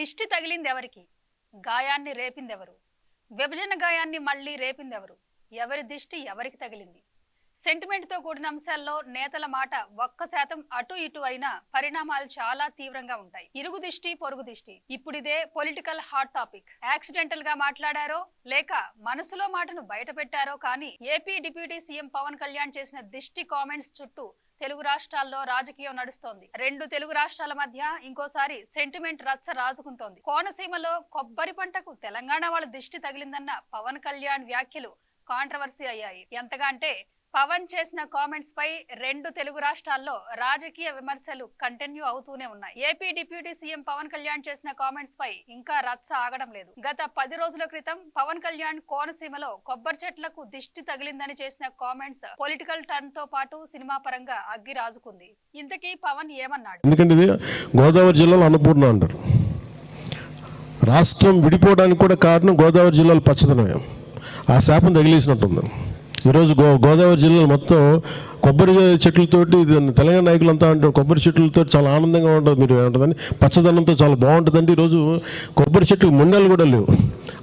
దిష్టి ఎవరికి గాయాన్ని రేపిందెవరు? విభజన గాయాన్ని మళ్ళీ రేపిందెవరు? ఎవరి దిష్టి ఎవరికి తగిలింది? సెంటిమెంట్తో కూడిన అంశాల్లో నేతల మాట ఒక్క శాతం అటు ఇటు అయినా పరిణామాలు చాలా తీవ్రంగా ఉంటాయి. ఇరుగు దిష్టి పొరుగు దిష్టి. ఇప్పుడిదే పొలిటికల్ హాట్ టాపిక్. యాక్సిడెంటల్గా మాట్లాడారో లేక మనసులో మాటను బయట పెట్టారో కానీ AP deputy CM Pavan Kalyan చేసిన దిష్టి కామెంట్స్ చుట్టూ తెలుగు రాష్ట్రాల్లో రాజకీయం నడుస్తోంది. రెండు తెలుగు రాష్ట్రాల మధ్య ఇంకోసారి సెంటిమెంట్ రచ్చ రాజుకుంటోంది. కోనసీమలో కొబ్బరి పంటకు తెలంగాణ వాళ్ళ దిష్టి తగిలిందన్న పవన్ కళ్యాణ్ వ్యాఖ్యలు కాంట్రవర్సీ అయ్యాయి. ఎంతగా అంటే పవన్ చేసిన కామెంట్స్ పై రెండు తెలుగు రాష్ట్రాల్లో రాజకీయ విమర్శలు కంటిన్యూ అవుతూనే ఉన్నాయి. AP deputy CM Pavan Kalyan చేసిన కామెంట్స్ పై ఇంకా రచ్చ ఆగడం లేదు. గత పది రోజుల క్రితం పవన్ కళ్యాణ్ కోనసీమలో కొబ్బరి చెట్లకు దిష్టి తగిలిందని చేసిన కామెంట్స్ పొలిటికల్ టర్న్తో పాటు సినిమా పరంగా అగ్గి రాజుకుంది. ఇంతకీ పవన్ ఏమన్నాడు? ఎందుకంటే గోదావరి జిల్లాలో అన్నపూర్ణ అంటారు. రాష్ట్రం విడిపోవడానికి కూడా కారణం గోదావరి జిల్లాలో పచ్చదనమే ఆ శాపం తగిలేసినట్టుంది. ఈరోజు గో గోదావరి జిల్లాలో మొత్తం కొబ్బరి చెట్లతోటి ఇది తెలంగాణ నాయకులంతా అంటారు కొబ్బరి చెట్లతో చాలా ఆనందంగా ఉంటుంది మీరు ఏమంటుందని పచ్చదనంతో చాలా బాగుంటుందండి. ఈరోజు కొబ్బరి చెట్లు ముండలు కూడా లేవు.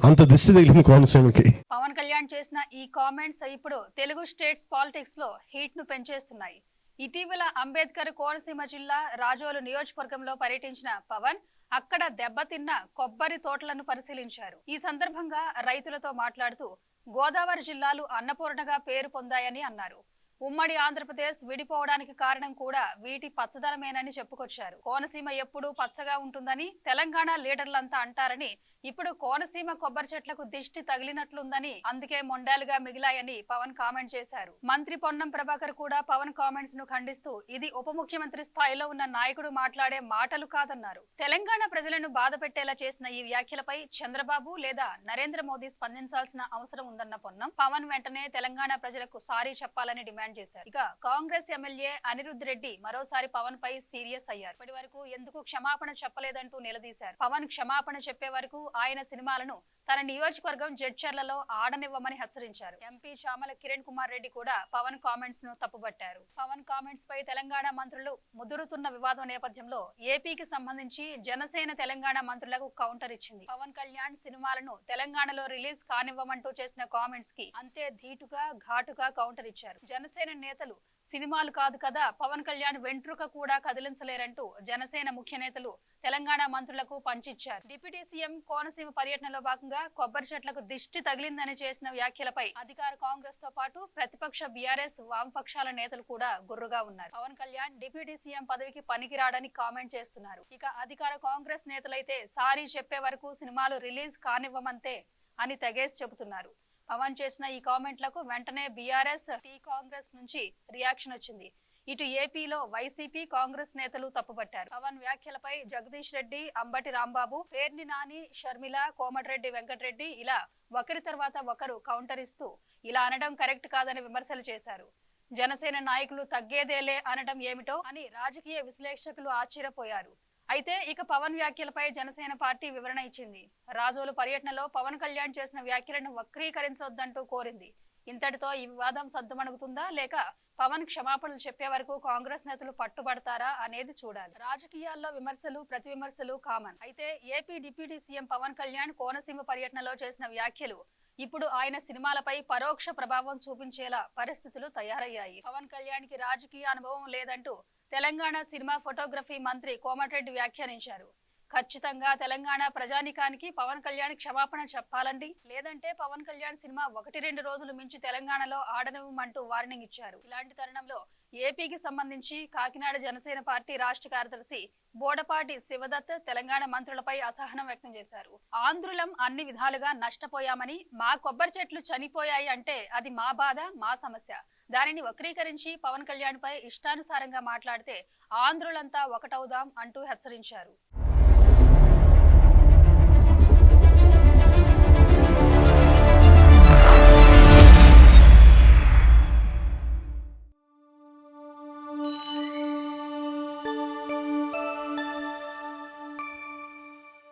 అంత దిష్టి తగిలింది కోనసీమకి. పవన్ కళ్యాణ్ చేసిన ఈ కామెంట్స్ ఇప్పుడు తెలుగు స్టేట్స్ పాలిటిక్స్లో హీట్ను పెంచేస్తున్నాయి. ఇటీవల అంబేద్కర్ కోనసీమ జిల్లా రాజోలు నియోజకవర్గంలో పర్యటించిన పవన్ అక్కడ దెబ్బతిన్న కొబ్బరి తోటలను పరిశీలించారు. ఈ సందర్భంగా రైతులతో మాట్లాడుతూ గోదావరి జిల్లాలు అన్నపూర్ణగా పేరు పొందాయని అన్నారు. ఉమ్మడి ఆంధ్రప్రదేశ్ విడిపోవడానికి కారణం కూడా వీటి పచ్చదనమేనని చెప్పుకొచ్చారు. కోనసీమ ఎప్పుడూ పచ్చగా ఉంటుందని తెలంగాణ లీడర్లంతా అంటారని ఇప్పుడు కోనసీమ కొబ్బరి చెట్లకు దిష్టి తగిలినట్లుందని అందుకే మొండాలుగా మిగిలాయని పవన్ కామెంట్ చేశారు. మంత్రి పొన్నం ప్రభాకర్ కూడా పవన్ కామెంట్స్ను ఖండిస్తూ ఇది ఉప ముఖ్యమంత్రి స్థాయిలో ఉన్న నాయకుడు మాట్లాడే మాటలు కాదన్నారు. తెలంగాణ ప్రజలను బాధ పెట్టేలా చేసిన ఈ వ్యాఖ్యలపై చంద్రబాబు లేదా నరేంద్ర మోదీ స్పందించాల్సిన అవసరం ఉందన్న పొన్నం. పవన్ వెంటనే తెలంగాణ ప్రజలకు సారీ చెప్పాలని డిమాండ్ చేశారు. ఇక కాంగ్రెస్ ఎమ్మెల్యే అనిరుద్ రెడ్డి మరోసారి పవన్ పై సీరియస్ అయ్యారు. ఇప్పటి వరకు ఎందుకు క్షమాపణ చెప్పలేదంటూ నిలదీశారు. పవన్ క్షమాపణ చెప్పే వరకు ఆయన సినిమాలను తన నియోజకవర్గం జడ్చర్లలో ఆడనివ్వమని హెచ్చరించారు. ఎంపీ చామల కిరణ్ కుమార్ రెడ్డి కూడా పవన్ కామెంట్స్ను తప్పుపట్టారు పవన్ కామెంట్స్ పై తెలంగాణ మంత్రులు ముదురుతున్న వివాదం నేపథ్యంలో ఏపీకి సంబంధించి జనసేన తెలంగాణ మంత్రులకు కౌంటర్ ఇచ్చింది. పవన్ కళ్యాణ్ సినిమాలను తెలంగాణలో రిలీజ్ కానివ్వమంటూ చేసిన కామెంట్స్కి అంతే ధీటుగా ఘాటుగా కౌంటర్ ఇచ్చారు. జనసేన నేతలు సినిమాలు కాదు కదా పవన్ కళ్యాణ్ వెంట్రుక కూడా కదిలించలేరంటూ జనసేన ముఖ్య నేతలు తెలంగాణ మంత్రులకు పంచిచ్చారు. డిప్యూటీ సీఎం కోనసీమ పర్యటనలో భాగంగా కొబ్బరి చెట్లకు దిష్టి తగిలిందని చేసిన వ్యాఖ్యలపై అధికార కాంగ్రెస్తో పాటు ప్రతిపక్ష బీఆర్ఎస్ వామపక్షాల నేతలు కూడా గుర్రుగా ఉన్నారు. పవన్ కళ్యాణ్ డిప్యూటీ సీఎం పదవికి పనికిరాడని కామెంట్ చేస్తున్నారు. ఇక అధికార కాంగ్రెస్ నేతలైతే సారీ చెప్పే వరకు సినిమాలు రిలీజ్ కానివ్వమంతే అని తెగేసి చెబుతున్నారు. పవన్ చేసిన ఈ కామెంట్లకు వెంటనే బీఆర్ఎస్ టీ కాంగ్రెస్ నుంచి రియాక్షన్ వచ్చింది. ఇటు ఏపీలో వైసీపీ కాంగ్రెస్ నేతలు తప్పుపట్టారు. పవన్ వ్యాఖ్యలపై జగదీష్ రెడ్డి అంబటి రాంబాబు పేర్ని నాని షర్మిల కోమటిరెడ్డి వెంకటరెడ్డి ఇలా ఒకరి తర్వాత ఒకరు కౌంటర్ ఇస్తూ ఇలా అనడం కరెక్ట్ కాదని విమర్శలు చేశారు. జనసేన నాయకులు తగ్గేదేలే అనడం ఏమిటో అని రాజకీయ విశ్లేషకులు ఆశ్చర్యపోయారు. అయితే ఇక పవన్ వ్యాఖ్యలపై జనసేన పార్టీ వివరణ ఇచ్చింది. రాజోలు పర్యటనలో పవన్ కళ్యాణ్ చేసిన వ్యాఖ్యలను వక్రీకరించొద్దంటూ కోరింది. ఇంతటితో ఈ వివాదం సద్దుమణుగుతుందా లేక పవన్ క్షమాపణలు చెప్పే వరకు కాంగ్రెస్ నేతలు పట్టుబడతారా అనేది చూడాలి. రాజకీయాల్లో విమర్శలు ప్రతి విమర్శలు కామన్ అయితే AP deputy CM Pavan Kalyan Konaseema పర్యటనలో చేసిన వ్యాఖ్యలు ఇప్పుడు ఆయన సినిమాలపై పరోక్ష ప్రభావం చూపించేలా పరిస్థితులు తయారయ్యాయి. పవన్ కళ్యాణ్కి రాజకీయ అనుభవం లేదంటూ తెలంగాణ సినిమా ఫోటోగ్రఫీ మంత్రి కోమటిరెడ్డి వ్యాఖ్యానించారు. ఖచ్చితంగా తెలంగాణ ప్రజానికానికి పవన్ కళ్యాణ్ క్షమాపణ చెప్పాలండి. లేదంటే పవన్ కళ్యాణ్ సినిమా ఒకటి రెండు రోజులు మించి తెలంగాణలో ఆడనివ్వమంటూ వార్నింగ్ ఇచ్చారు. ఇలాంటి తరుణంలో ఏపీకి సంబంధించి కాకినాడ జనసేన పార్టీ రాష్ట్ర కార్యదర్శి బోడపాటి శివదత్ తెలంగాణ మంత్రులపై అసహనం వ్యక్తం చేశారు. ఆంధ్రులం అన్ని విధాలుగా నష్టపోయామని మా కొబ్బరి చెట్లు చనిపోయాయి అంటే అది మా బాధ మా సమస్య. దానిని వక్రీకరించి పవన్ కళ్యాణ్ పై ఇష్టానుసారంగా మాట్లాడితే ఆంధ్రులంతా ఒకటవుదాం అంటూ హెచ్చరించారు.